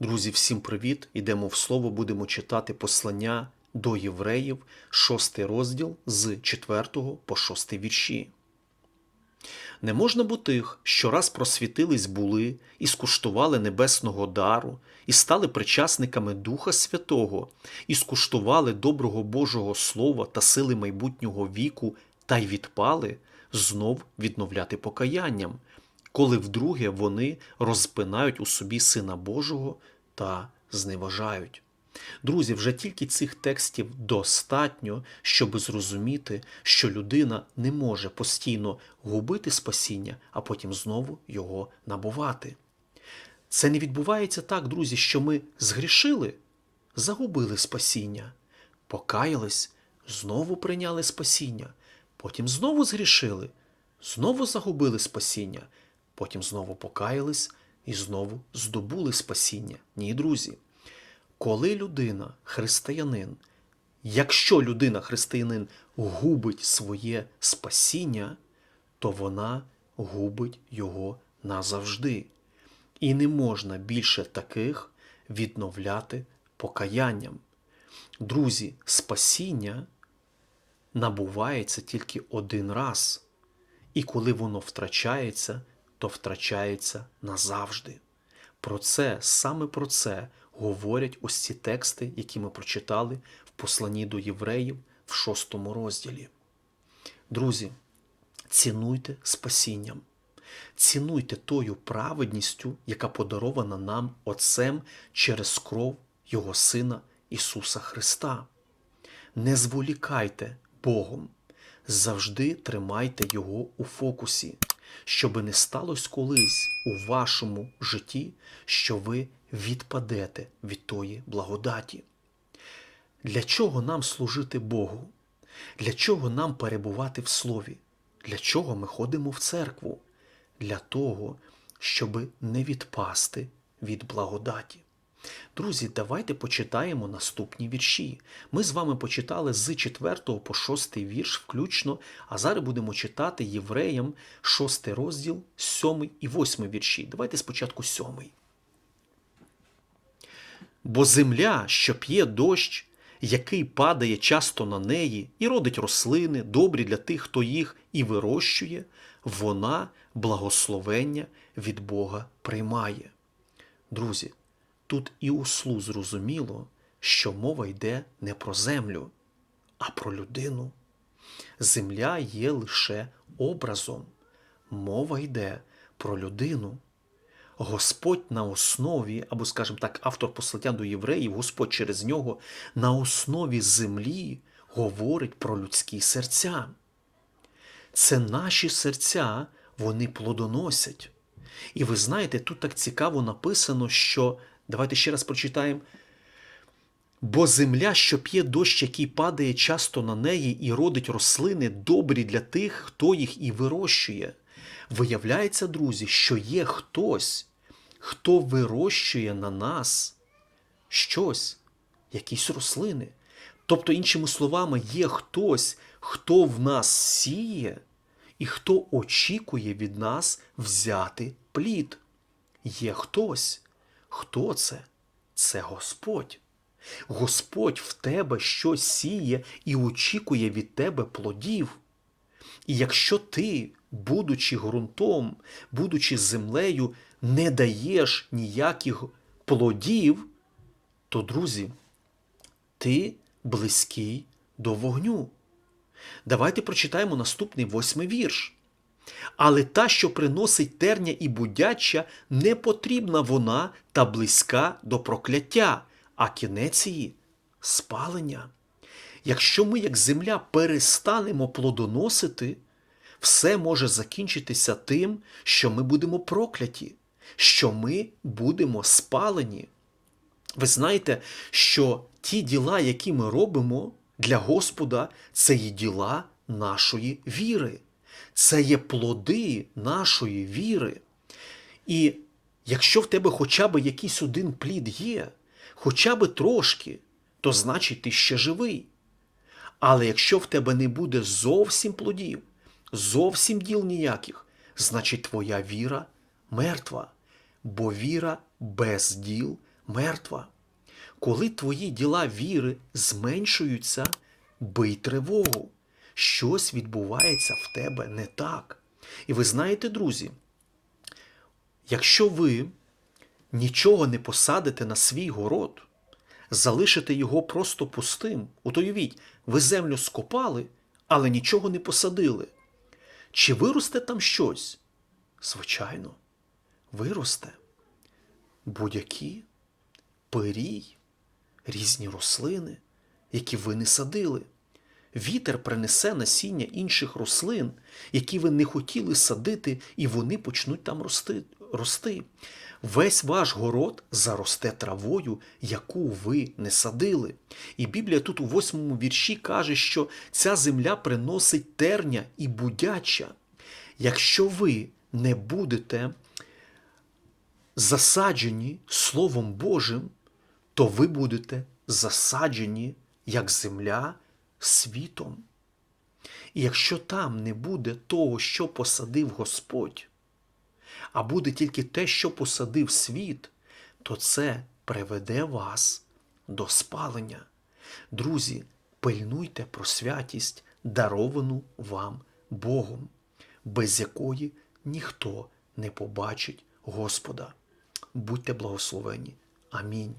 Друзі, всім привіт! Ідемо в слово, будемо читати послання до євреїв, шостий розділ з 4 по 6 вірші. Не можна бо тих, що раз просвітились були і скуштували небесного дару, і стали причасниками Духа Святого, і скуштували доброго Божого Слова та сили майбутнього віку, та й відпали, знов відновляти покаянням, коли вдруге вони розпинають у собі Сина Божого та зневажають. Друзі, вже тільки цих текстів достатньо, щоб зрозуміти, що людина не може постійно губити спасіння, а потім знову його набувати. Це не відбувається так, друзі, що ми згрішили, загубили спасіння, покаялись, знову прийняли спасіння, потім знову згрішили, знову загубили спасіння, потім знову покаялись і знову здобули спасіння. Ні, друзі. Коли людина, християнин, якщо людина, християнин, губить своє спасіння, то вона губить його назавжди. І не можна більше таких відновляти покаянням. Друзі, спасіння набувається тільки один раз, і коли воно втрачається, то втрачається назавжди. Про це, саме про це говорять ось ці тексти, які ми прочитали в посланні до євреїв в шостому розділі. Друзі, цінуйте спасінням, цінуйте тою праведністю, яка подарована нам Отцем через кров Його Сина Ісуса Христа. Не зволікайте Богом, завжди тримайте Його у фокусі, щоби не сталося колись у вашому житті, що ви відпадете від тої благодаті. Для чого нам служити Богу? Для чого нам перебувати в Слові? Для чого ми ходимо в церкву? Для того, щоб не відпасти від благодаті. Друзі, давайте почитаємо наступні вірші. Ми з вами почитали з 4 по 6 вірш включно, а зараз будемо читати євреям 6 розділ, 7 і 8 вірші. Давайте спочатку 7. Бо земля, що п'є дощ, який падає часто на неї і родить рослини, добрі для тих, хто їх і вирощує, вона благословення від Бога приймає. Друзі, тут і у слу зрозуміло, що мова йде не про землю, а про людину. Земля є лише образом. Мова йде про людину. Господь на основі, або, скажімо так, автор послання до євреїв, Господь через нього на основі землі говорить про людські серця. Це наші серця, вони плодоносять. І ви знаєте, тут так цікаво написано, що давайте ще раз прочитаємо. Бо земля, що п'є дощ, який падає часто на неї і родить рослини, добрі для тих, хто їх і вирощує. Виявляється, друзі, що є хтось, хто вирощує на нас щось, якісь рослини. Тобто, іншими словами, є хтось, хто в нас сіє і хто очікує від нас взяти плід. Є хтось. Хто це? Це Господь. Господь в тебе щось сіє і очікує від тебе плодів. І якщо ти, будучи ґрунтом, будучи землею, не даєш ніяких плодів, то, друзі, ти близький до вогню. Давайте прочитаємо наступний восьмий вірш. Але та, що приносить терня і будяча, не потрібна вона та близька до прокляття, а кінець її спалення. Якщо ми, як земля, перестанемо плодоносити, все може закінчитися тим, що ми будемо прокляті, що ми будемо спалені. Ви знаєте, що ті діла, які ми робимо для Господа, це є діла нашої віри, це є плоди нашої віри. І якщо в тебе хоча б якийсь один плід є, хоча б трошки, то значить ти ще живий. Але якщо в тебе не буде зовсім плодів, зовсім діл ніяких, значить твоя віра мертва, бо віра без діл мертва. Коли твої діла віри зменшуються, бий тривогу. Щось відбувається в тебе не так. І ви знаєте, друзі, якщо ви нічого не посадите на свій город, залишите його просто пустим, от уявіть, ви землю скопали, але нічого не посадили. Чи виросте там щось? Звичайно, виросте будь-які пирій, різні рослини, які ви не садили. Вітер принесе насіння інших рослин, які ви не хотіли садити, і вони почнуть там рости. рости. Весь ваш город заросте травою, яку ви не садили. І Біблія тут у восьмому вірші каже, що ця земля приносить терня і будяча. Якщо ви не будете засаджені Словом Божим, то ви будете засаджені як земля світом. І якщо там не буде того, що посадив Господь, а буде тільки те, що посадив світ, то це приведе вас до спалення. Друзі, пильнуйте про святість, даровану вам Богом, без якої ніхто не побачить Господа. Будьте благословені. Амінь.